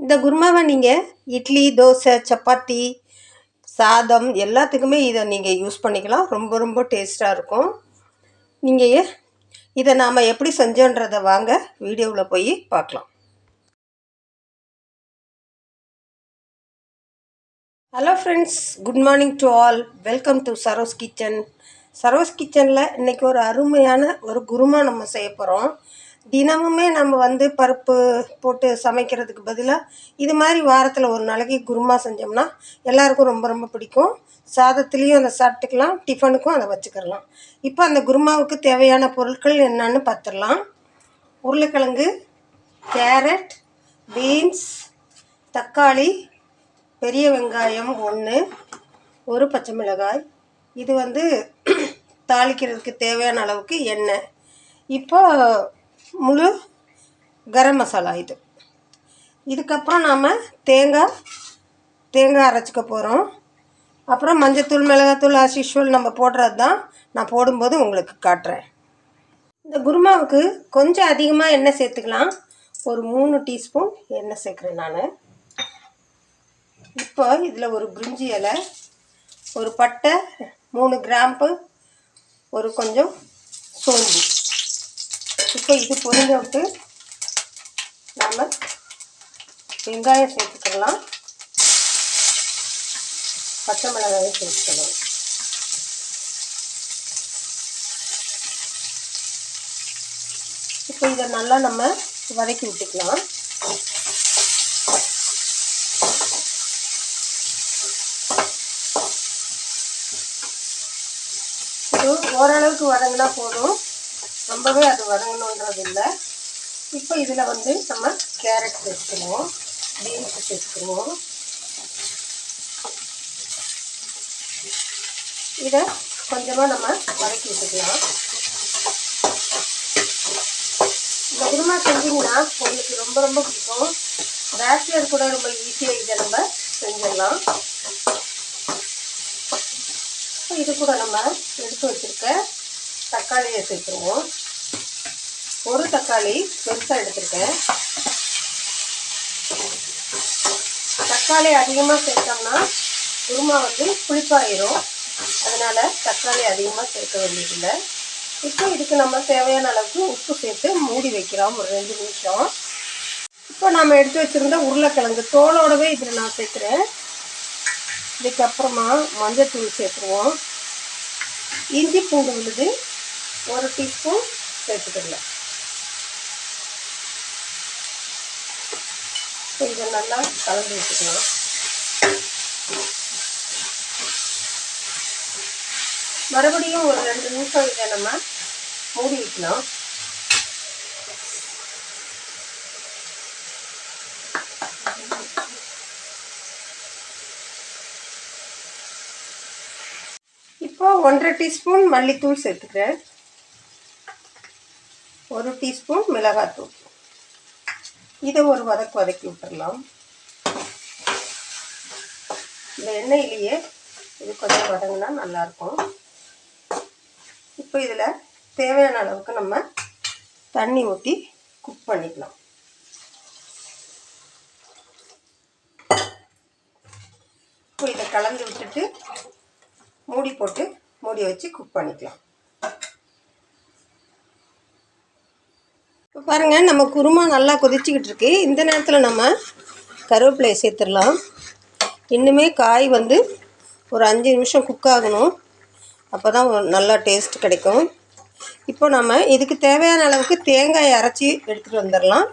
இந்த குருமாவை நீங்கள் இட்லி தோசை சப்பாத்தி சாதம் எல்லாத்துக்குமே இதை நீங்கள் யூஸ் பண்ணிக்கலாம். ரொம்ப ரொம்ப டேஸ்ட்டாக இருக்கும். நீங்கள் இதை நாம் எப்படி செஞ்சோன்றதை வாங்க வீடியோவில் போய் பார்க்கலாம். Hello friends good morning to all welcome to Saro's kitchen Saro's கிச்சனில் இன்றைக்கி ஒரு அருமையான ஒரு குருமா நம்ம செய்ய போகிறோம் தினமுமே நம்ம வந்து பருப்பு போட்டு சமைக்கிறதுக்கு பதிலாக இது மாதிரி வாரத்தில் ஒரு நாளைக்கு குருமா செஞ்சோம்னா எல்லாருக்கும் ரொம்ப ரொம்ப பிடிக்கும். சாதத்துலேயும் அதை சாப்பிட்டுக்கலாம் டிஃபனுக்கும் அதை வச்சுக்கிடலாம் இப்போ அந்த குருமாவுக்கு தேவையான பொருட்கள் என்னன்னு பார்த்துடலாம் உருளைக்கிழங்கு கேரட் பீன்ஸ் தக்காளி பெரிய வெங்காயம் ஒன்று ஒரு பச்சை மிளகாய். இது வந்து தாளிக்கிறதுக்கு தேவையான அளவுக்கு எண்ணெய். இப்போ முழு கரம் மசாலா இது. இதுக்கப்புறம் நாம் தேங்காய் தேங்காய் அரைச்சிக்க போகிறோம் அப்புறம் மஞ்சத்தூள் மிளகாத்தூள் ஆஸ் யூஷுவல் நம்ம போடுறது தான் நான் போடும்போது உங்களுக்கு காட்டுறேன். இந்த குருமாவுக்கு கொஞ்சம் அதிகமாக எண்ணெய் சேர்த்துக்கலாம். ஒரு மூணு டீஸ்பூன் எண்ணெய் சேர்க்குறேன் நான். இப்போ இதில் ஒரு பிரிஞ்சி இலை ஒரு பட்டை மூணு கிராம்பு ஒரு கொஞ்சம் சோம்பு. இப்போ இது பொரிஞ்ச விட்டு நம்ம வெங்காயம் சேர்த்துக்கலாம். பச்சை மிளகாயும் சேர்த்துக்கலாம். இப்போ இதை நல்லா நம்ம வதக்கி விட்டுக்கலாம். ஓரளவுக்கு வதங்கினா போதும். ரொம்பவே அது வதங்கணுன்றது இல்லை இப்போ இதில் வந்து நம்ம கேரட் சேர்த்துக்குவோம் பீன்ஸ் சேர்த்துக்குவோம் இதை கொஞ்சமாக நம்ம வதக்கி விட்டுக்கலாம். இந்த குருமா செஞ்சிங்கன்னா உங்களுக்கு ரொம்ப ரொம்ப பிடிக்கும். பேச்சுலர் கூட ரொம்ப ஈஸியாக இதை நம்ம செஞ்சிடலாம். இது கூட நம்ம எடுத்து வச்சுருக்க தக்காளியை சேர்த்துருவோம். ஒரு தக்காளி பெருசாக எடுத்துருக்கேன். தக்காளி அதிகமாக சேர்த்தோம்னா குருமா வந்து புளிப்பாயிரும். அதனால் தக்காளி அதிகமாக சேர்க்க வேண்டியதில்லை. இப்போ இதுக்கு நம்ம தேவையான அளவுக்கு உப்பு சேர்த்து மூடி வைக்கிறோம். ஒரு ரெண்டு நிமிஷம். இப்போ நம்ம எடுத்து வச்சுருந்த உருளைக்கிழங்கு தோலோடவே இதில் நான் சேர்க்குறேன். இதுக்கப்புறமா மஞ்சத்தூள் சேர்த்துருவோம். இஞ்சி பூண்டு விழுது ஒரு டீஸ்பூன் சேர்த்துக்கலாம் கொஞ்சம் நல்லா கலந்து வச்சுக்கலாம் மறுபடியும் ஒரு ரெண்டு நிமிஷம் இதை நம்ம மூடி வைக்கலாம் இப்போ ஒன்றரை டீஸ்பூன் மல்லித்தூள் சேர்த்துக்கிறேன். ஒரு டீஸ்பூன் மிளகாத்தூள். இதை ஒரு வதக்கு வதக்கி விட்டுடலாம் இந்த எண்ணெயிலேயே இது கொஞ்சம் வதங்கினா நல்லாயிருக்கும். இப்போ இதில் தேவையான அளவுக்கு நம்ம தண்ணி ஊற்றி குக் பண்ணிக்கலாம். இப்போ இதை கலந்து விட்டுட்டு மூடி போட்டு மூடி வச்சு குக் பண்ணிக்கலாம். பாருங்கள் நம்ம குருமா நல்லா கொதிச்சுக்கிட்டு இருக்கு. இந்த நேரத்தில் நம்ம கருவேப்பிலையை சேர்த்துடலாம். இன்னுமே காய் வந்து ஒரு அஞ்சு நிமிஷம் குக் ஆகணும். அப்போ தான் நல்லா டேஸ்ட் கிடைக்கும். இப்போ நம்ம இதுக்கு தேவையான அளவுக்கு தேங்காய் அரைச்சி எடுத்துகிட்டு வந்துடலாம்.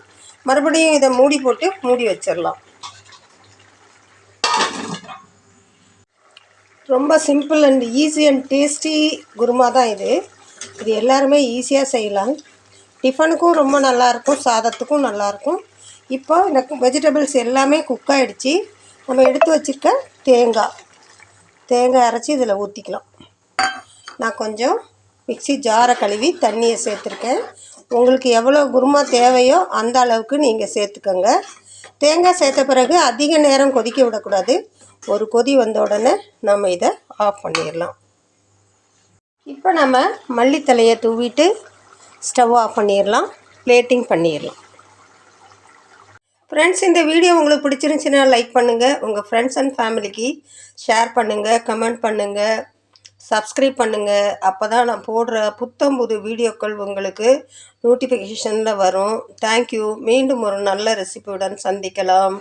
மறுபடியும் இதை மூடி போட்டு மூடி வச்சிடலாம். ரொம்ப simple and easy and tasty kurma தான் இது. இது எல்லாருமே ஈஸியாக செய்யலாம். டிஃபனுக்கும் ரொம்ப நல்லாயிருக்கும் சாதத்துக்கும் நல்லாயிருக்கும். இப்போ எனக்கு வெஜிடபிள்ஸ் எல்லாமே குக் ஆகிடுச்சி நம்ம எடுத்து வச்சுருக்க தேங்காய். தேங்காய் அரைச்சி இதில் ஊற்றிக்கலாம் நான் கொஞ்சம் மிக்சி ஜாரை கழுவி தண்ணியை சேர்த்துருக்கேன். உங்களுக்கு எவ்வளோ குருமா தேவையோ அந்த அளவுக்கு நீங்கள் சேர்த்துக்கோங்க. தேங்காய் சேர்த்த பிறகு அதிக நேரம் கொதிக்க விடக்கூடாது. ஒரு கொதி வந்த உடனே நம்ம இதை ஆஃப் பண்ணிடலாம். இப்போ நம்ம மல்லித்தலையை தூவிட்டு ஸ்டவ் ஆஃப் பண்ணிடலாம் பிளேட்டிங் பண்ணிடலாம் ஃப்ரெண்ட்ஸ் இந்த வீடியோ உங்களுக்கு பிடிச்சிருந்துச்சின்னா லைக் பண்ணுங்கள் உங்கள் ஃப்ரெண்ட்ஸ் அண்ட் ஃபேமிலிக்கு ஷேர் பண்ணுங்கள் கமெண்ட் பண்ணுங்கள் சப்ஸ்கிரைப் பண்ணுங்கள் அப்போ தான் நான் போடுற புத்தம் புது வீடியோக்கள் உங்களுக்கு நோட்டிஃபிகேஷனில் வரும். தேங்க்யூ மீண்டும் ஒரு நல்ல ரெசிபியுடன் சந்திக்கலாம்.